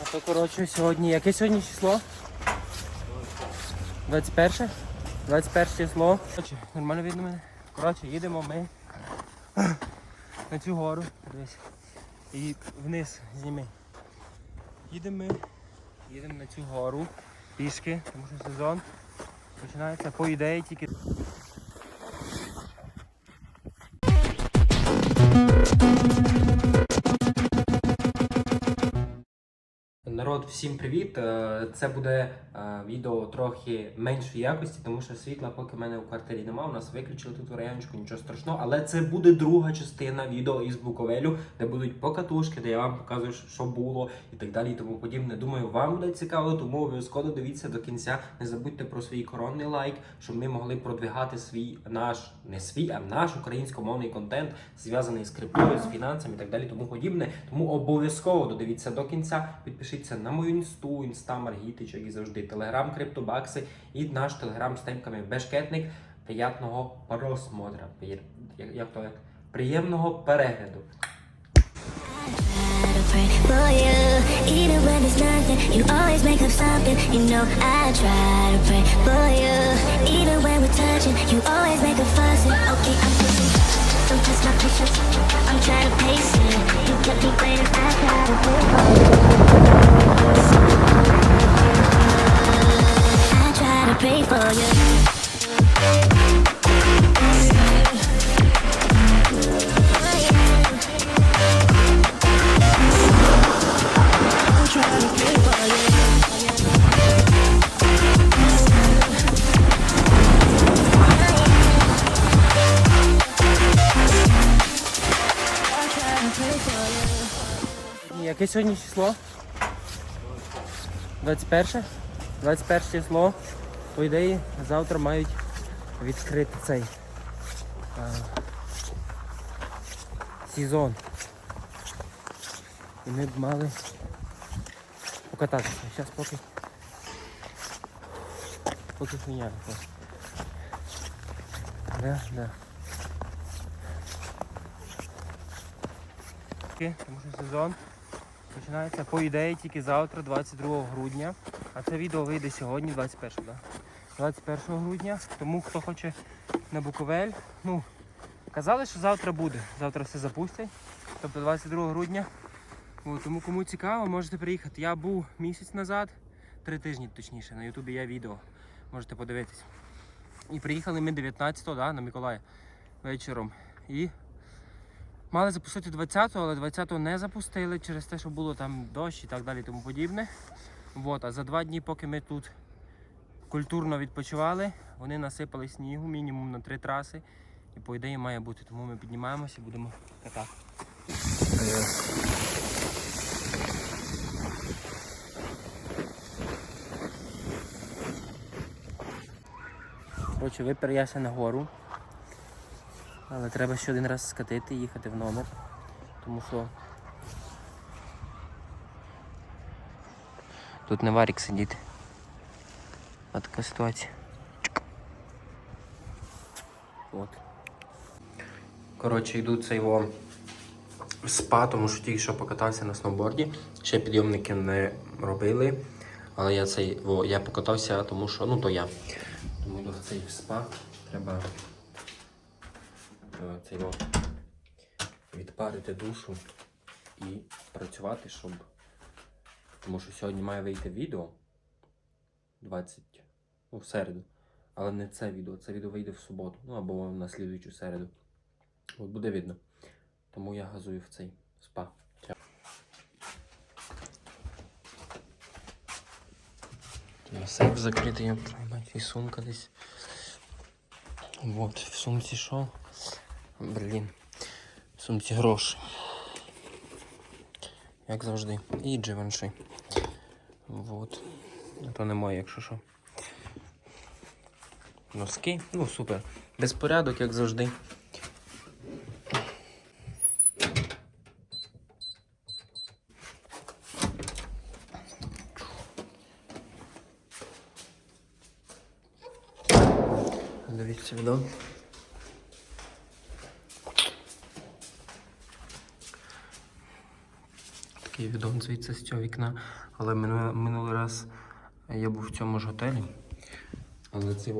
А то, коротше, сьогодні. Яке сьогодні число? 21? 21 число. Коротше, нормально видно мене. Коротше, їдемо ми на цю гору. Дивись. І вниз зніми. Їдемо ми. Їдемо на цю гору пішки, тому що сезон починається по ідеї тільки. Народ, всім привіт! Е, Це буде е, відео трохи меншої якості, тому що світла поки в мене в квартирі немає. У нас виключили тут раяночку, нічого страшного. Але це буде друга частина відео із Буковелю, де будуть покатушки, де я вам покажу, що було і так далі, і тому подібне. Думаю, вам буде цікаво, тому обов'язково дивіться до кінця. Не забудьте про свій коронний лайк, щоб ми могли продвигати свій наш, не свій, а наш українськомовний контент, зв'язаний з криптою, з фінансами і так далі, тому подібне. Тому обов'язково додивіться до кінця. Підпишіться на мою інсту, інста Маргітич, як і завжди, телеграм, криптобакси і наш телеграм з темками Бешкетник. Приятного просмотра. Як, як то як? Приємного перегляду. Okay, I'm I'm just my pictures. I'm trying to pace it You kept me waiting, I gotta move Яке сьогодні число? 21? 21 число. По ідеї, завтра мають відкрити цей а, сезон. І ми б мали покататися. Зараз поки. Поки хуйня. Да, да. Тому що сезон починається по ідеї тільки завтра, 22 грудня. А це відео вийде сьогодні, 21, да? 21 грудня. Тому хто хоче на Буковель, ну, казали, що завтра буде. Завтра все запустять. Тобто 22 грудня. От, тому кому цікаво, можете приїхати. Я був місяць назад, три тижні точніше, на Ютубі є відео. Можете подивитись. І приїхали ми 19-го да, на Миколая вечором. І Мали запустити 20-го, але 20-го не запустили через те, що було там дощ і так далі тому подібне. Вот, а за два дні, поки ми тут культурно відпочивали, вони насипали снігу мінімум на три траси. І по ідеї має бути. Тому ми піднімаємося і будемо катати. Коротше, випер на гору. Але треба ще один раз скатити і їхати в номер. Тому що тут не варік сидіти. А така ситуація. От. Коротше, йду цей його спа, тому що тільки що покатався на сноуборді. Ще підйомники не робили. Але я цей, о, я покатався, тому що, ну то я. Тому йду в цей спа. Треба цей о, відпарити душу і працювати, щоб. Тому що сьогодні має вийти відео 20, ну, в середу. Але не це відео, це відео вийде в суботу, ну або на слідуючу середу. От буде видно. Тому я газую в цей спа. Сейф закритий, я бачу, і сумка десь. Вот, в сумці що? Блін. В сумці гроші. Як завжди. І дживанши. Вот. А то немає, якщо що. Носки. Ну, супер. Безпорядок, як завжди. Дивіться відео. Такий відон звідси з цього вікна. Але минулий, раз я був в цьому ж готелі. Але це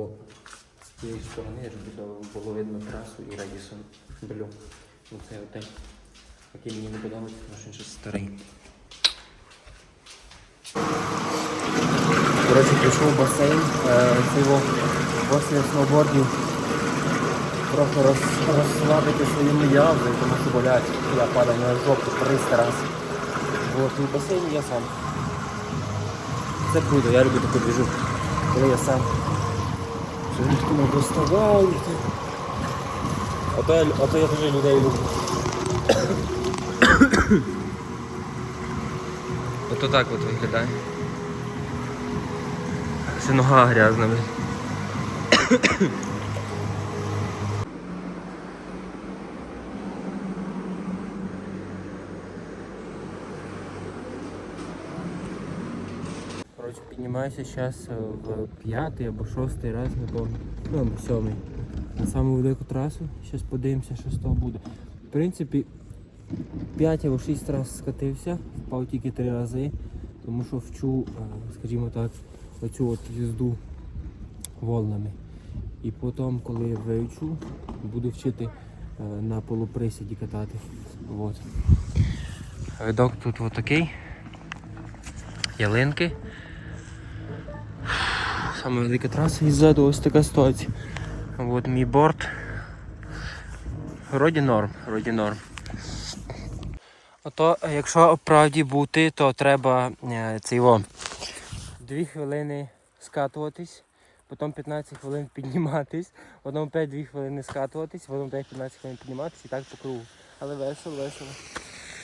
з цієї сторони я ж було, видно трасу і Радісон Блю. Це готель, який мені не подобається, тому що він щось старий. Коротше, прийшов басейн, е, це його після сноубордів трохи роз, розслабити свої м'язи, тому що болять. Я падав на жопу 300 разів. Вот, і в басейні я сам. Це круто, я люблю таку движу, коли я сам. Рідко не доставав. А то, я- а то я дуже людей люблю. Ото так от виглядає. Ще нога грязна. блін. Піднімаюся зараз в п'ятий або шостий раз, пам'ятаю. Ну, або сьомий. На саму велику трасу. Зараз подивимося, що з того буде. В принципі, 5 або 6 разів скатився, впав тільки 3 рази, тому що вчу, е, скажімо так, оцю от їзду волнами. І потім, коли вивчу, буду вчити е, на полуприсіді катати. От. Видок тут отакий. Ялинки. Саме велика траса і ззаду ось така ситуація. От мій борт. Вроді норм, вроді норм. Ото, якщо правді бути, то треба е, це його 2 хвилини скатуватись, потім 15 хвилин підніматись, потім опять 2 хвилини скатуватись, потім опять 15 хвилин підніматись і так по кругу. Але весело, весело.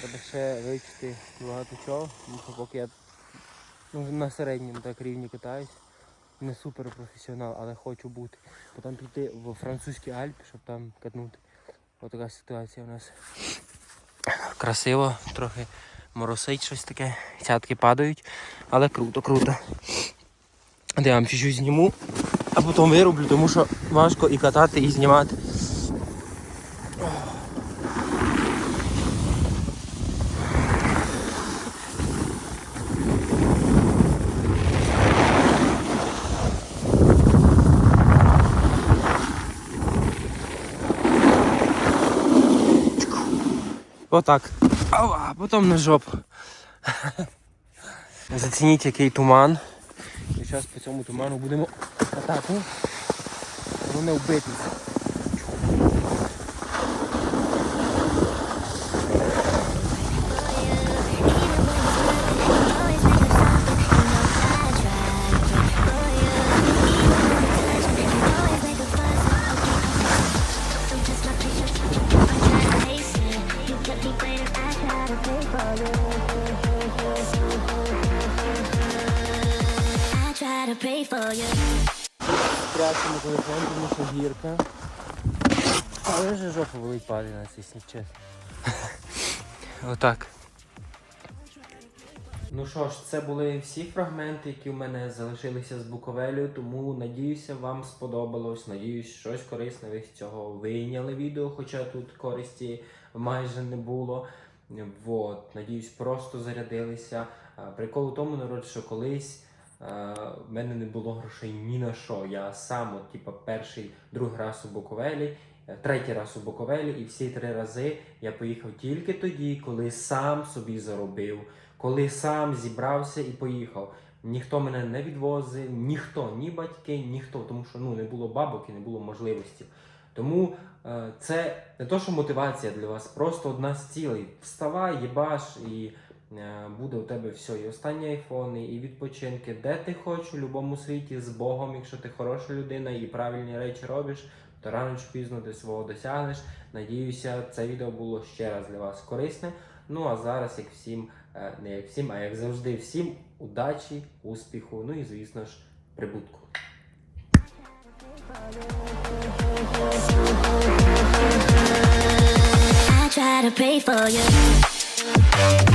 Треба ще вивчити багато чого, поки я ну, на середньому так рівні катаюсь. Не супер професіонал, але хочу бути. Потім піти в французькі Альпи, щоб там катнути. Ось така ситуація у нас. Красиво, трохи моросить щось таке, цятки падають, але круто, круто. Я вам чуть-чуть зніму, а потім вироблю, тому що важко і катати, і знімати. Отак. Ава, потім на жопу. Зацініть який туман. І зараз по цьому туману будемо катати. Не вбитися. You. Прячемо телефон, тому що гірка. Але вже жопа болить падає на цей чесно. Отак. Ну що ж, це були всі фрагменти, які в мене залишилися з Буковелю, тому надіюся, вам сподобалось. Надіюсь, щось корисне ви з цього вийняли відео, хоча тут користі майже не було. Вот. Надіюсь, просто зарядилися. Прикол у тому, народ, що колись е, в мене не було грошей ні на що. Я сам, от, типа, перший, другий раз у Буковелі, е, третій раз у Буковелі, і всі три рази я поїхав тільки тоді, коли сам собі заробив, коли сам зібрався і поїхав. Ніхто мене не відвозив, ніхто, ні батьки, ніхто, тому що ну, не було бабок і не було можливості. Тому е, це не то, що мотивація для вас, просто одна з цілей. Вставай, їбаш, і е, буде у тебе все. І останні айфони, і відпочинки, де ти хочеш, у будь-якому світі, з Богом, якщо ти хороша людина і правильні речі робиш, то рано чи пізно ти свого досягнеш. Надіюся, це відео було ще раз для вас корисне. Ну а зараз, як всім, е, не як всім, а як завжди, всім удачі, успіху, ну і звісно ж, прибутку. I try to pray for you.